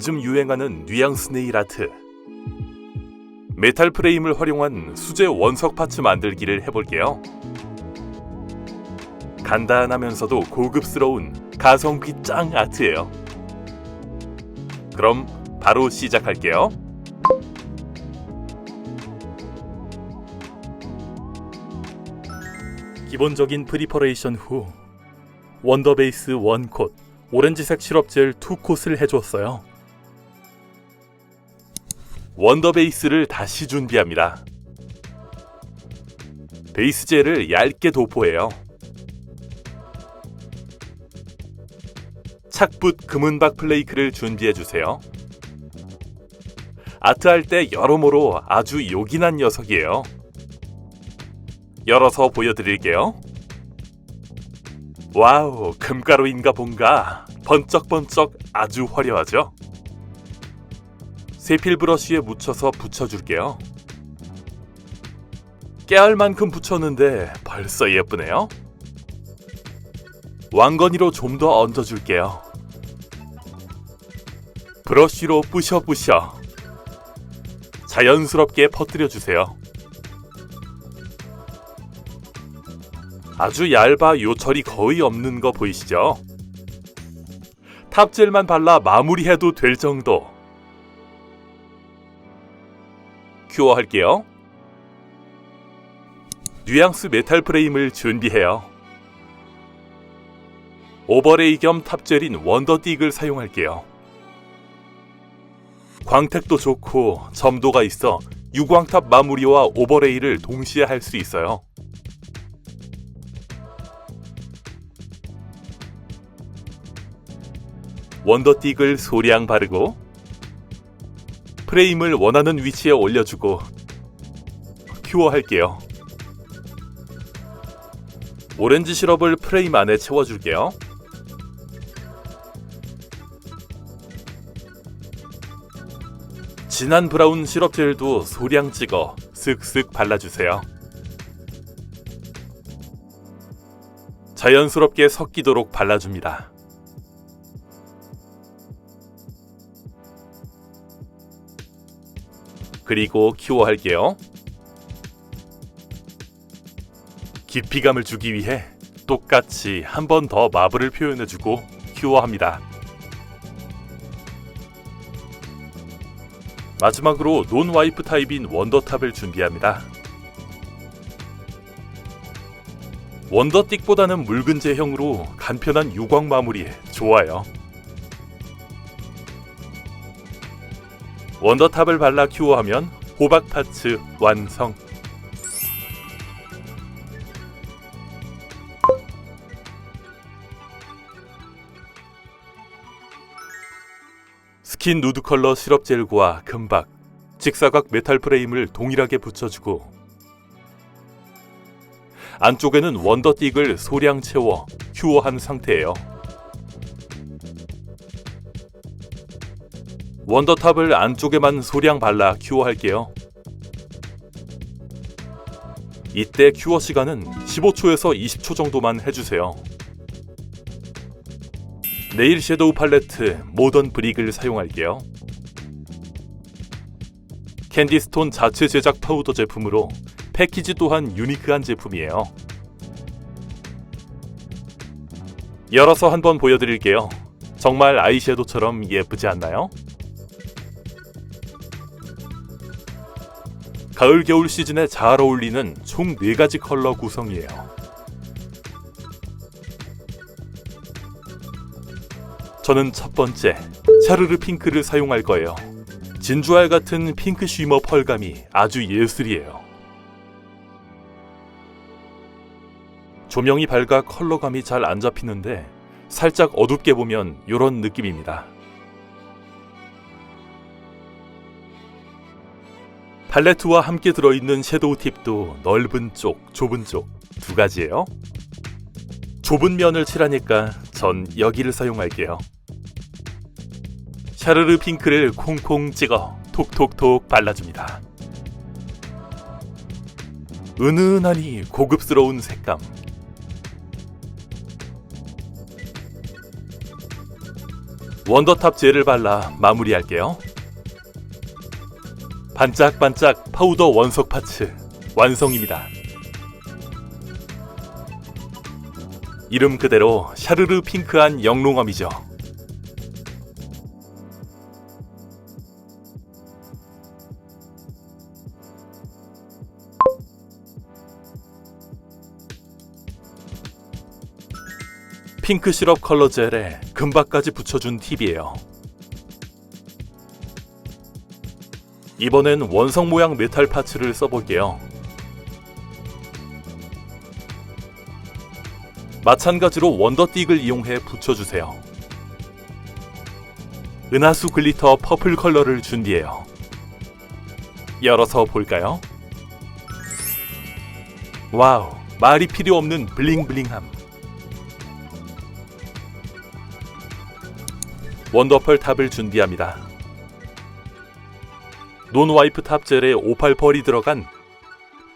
요즘 유행하는 뉘앙스 네일 아트. 메탈 프레임을 활용한 수제 원석 파츠 만들기를 해볼게요. 간단하면서도 고급스러운 가성비 짱 아트예요. 그럼 바로 시작할게요. 기본적인 프리퍼레이션 후 원더베이스 원콧 오렌지색 시럽젤 투콧을 해주었어요. 원더 베이스를 다시 준비합니다. 베이스 젤을 얇게 도포해요. 착붙 금은박 플레이크를 준비해 주세요. 아트할 때 여러모로 아주 요긴한 녀석이에요. 열어서 보여드릴게요. 와우, 금가루인가 본가. 번쩍번쩍 아주 화려하죠? 세필 브러쉬에 묻혀서 붙여줄게요. 깨알만큼 붙였는데 벌써 예쁘네요. 왕건이로 좀 더 얹어줄게요. 브러쉬로 부셔부셔. 자연스럽게 퍼뜨려 주세요. 아주 얇아 요철이 거의 없는 거 보이시죠? 탑젤만 발라 마무리해도 될 정도. 큐어할게요. 뉘앙스 메탈 프레임을 준비해요. 오버레이 겸 탑젤인 원더딕을 사용할게요. 광택도 좋고 점도가 있어 유광탑 마무리와 오버레이를 동시에 할 수 있어요. 원더틱을 소량 바르고 프레임을 원하는 위치에 올려주고 큐어할게요. 오렌지 시럽을 프레임 안에 채워줄게요. 진한 브라운 시럽 젤도 소량 찍어 쓱쓱 발라주세요. 자연스럽게 섞이도록 발라줍니다. 그리고 큐어할게요. 깊이감을 주기 위해 똑같이 한 번 더 마블을 표현해주고 큐어합니다. 마지막으로 논 와이프 타입인 원더탑을 준비합니다. 원더틱보다는 묽은 제형으로 간편한 유광 마무리에 좋아요. 원더탑을 발라 큐어하면 호박 파츠 완성. 스킨 누드 컬러 시럽 젤과 금박, 직사각 메탈 프레임을 동일하게 붙여주고 안쪽에는 원더틱을 소량 채워 큐어한 상태예요. 원더탑을 안쪽에만 소량 발라 큐어할게요. 이때 큐어 시간은 15초에서 20초 정도만 해주세요. 네일 섀도우 팔레트 모던 브릭을 사용할게요. 캔디스톤 자체 제작 파우더 제품으로 패키지 또한 유니크한 제품이에요. 열어서 한번 보여드릴게요. 정말 아이섀도우처럼 예쁘지 않나요? 가을 겨울 시즌에 잘 어울리는 총 4가지 컬러 구성이에요. 저는 첫 번째 샤르르 핑크를 사용할 거예요. 진주알 같은 핑크 쉬머 펄감이 아주 예술이에요. 조명이 밝아 컬러감이 잘 안 잡히는데 살짝 어둡게 보면 이런 느낌입니다. 팔레트와 함께 들어있는 섀도우 팁도 넓은 쪽, 좁은 쪽 두 가지예요. 좁은 면을 칠하니까 전 여기를 사용할게요. 샤르르 핑크를 콩콩 찍어 톡톡톡 발라줍니다. 은은하니 고급스러운 색감. 원더탑 젤을 발라 마무리할게요. 반짝반짝 파우더 원석 파츠 완성입니다. 이름 그대로 샤르르 핑크한 영롱함이죠. 핑크 시럽 컬러 젤에 금박까지 붙여준 팁이에요. 이번엔 원석 모양 메탈 파츠를 써볼게요. 마찬가지로 원더띡을 이용해 붙여주세요. 은하수 글리터 퍼플 컬러를 준비해요. 열어서 볼까요? 와우, 말이 필요 없는 블링블링함. 원더펄 탑을 준비합니다. 논와이프 탑젤에 오팔 펄이 들어간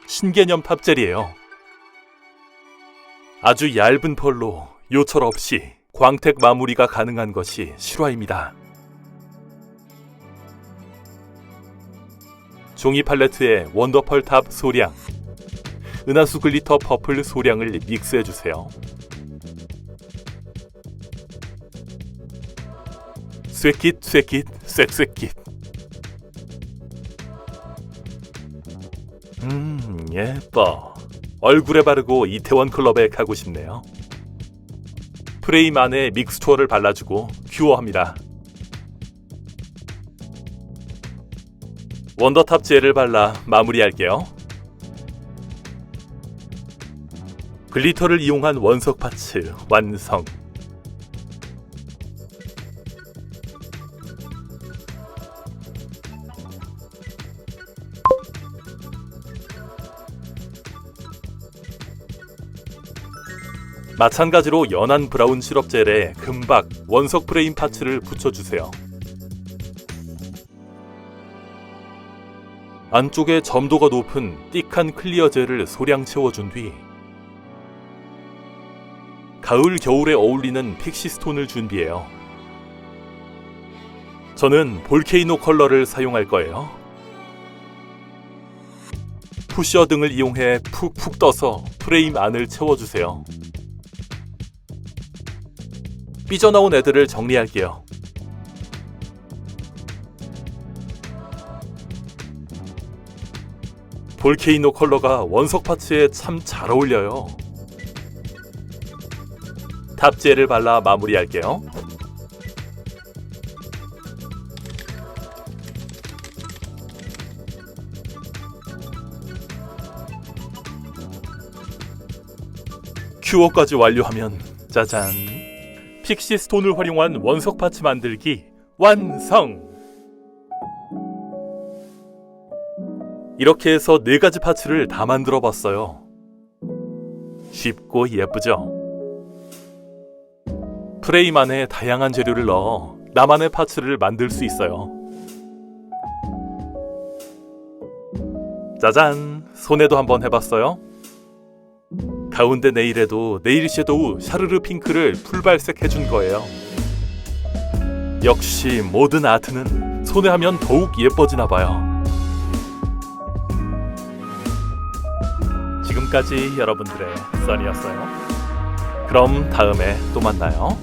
신개념 탑젤이에요. 아주 얇은 펄로 요철 없이 광택 마무리가 가능한 것이 실화입니다. 종이 팔레트에 원더펄 탑 소량, 은하수 글리터 퍼플 소량을 믹스해 주세요. 쇠킷 쇠킷 쇠쇠킷 예뻐. 얼굴에 바르고 이태원 클럽에 가고 싶네요. 프레임 안에 믹스처를 발라주고 큐어합니다. 원더탑 젤을 발라 마무리할게요. 글리터를 이용한 원석 파츠 완성 마찬가지로 연한 브라운 시럽 젤에 금박 원석 프레임 파츠를 붙여주세요. 안쪽에 점도가 높은 띡한 클리어 젤을 소량 채워준 뒤 가을 겨울에 어울리는 픽시 스톤을 준비해요. 저는 볼케이노 컬러를 사용할 거예요. 푸셔 등을 이용해 푹푹 떠서 프레임 안을 채워주세요. 삐져나온 애들을 정리할게요. 볼케이노 컬러가 원석 파츠에 참 잘 어울려요. 탑젤을 발라 마무리할게요. 큐어까지 완료하면 짜잔 픽시 스톤을 활용한 원석 파츠 만들기 완성! 이렇게 해서 네 가지 파츠를 다 만들어 봤어요. 쉽고 예쁘죠? 프레임 안에 다양한 재료를 넣어 나만의 파츠를 만들 수 있어요. 짜잔! 손에도 한번 해봤어요? 가운데 네일에도 네일 섀도우 샤르르 핑크를 풀발색 해준 거예요. 역시 모든 아트는 손에 하면 더욱 예뻐지나 봐요. 지금까지 여러분들의 써니였어요. 그럼 다음에 또 만나요.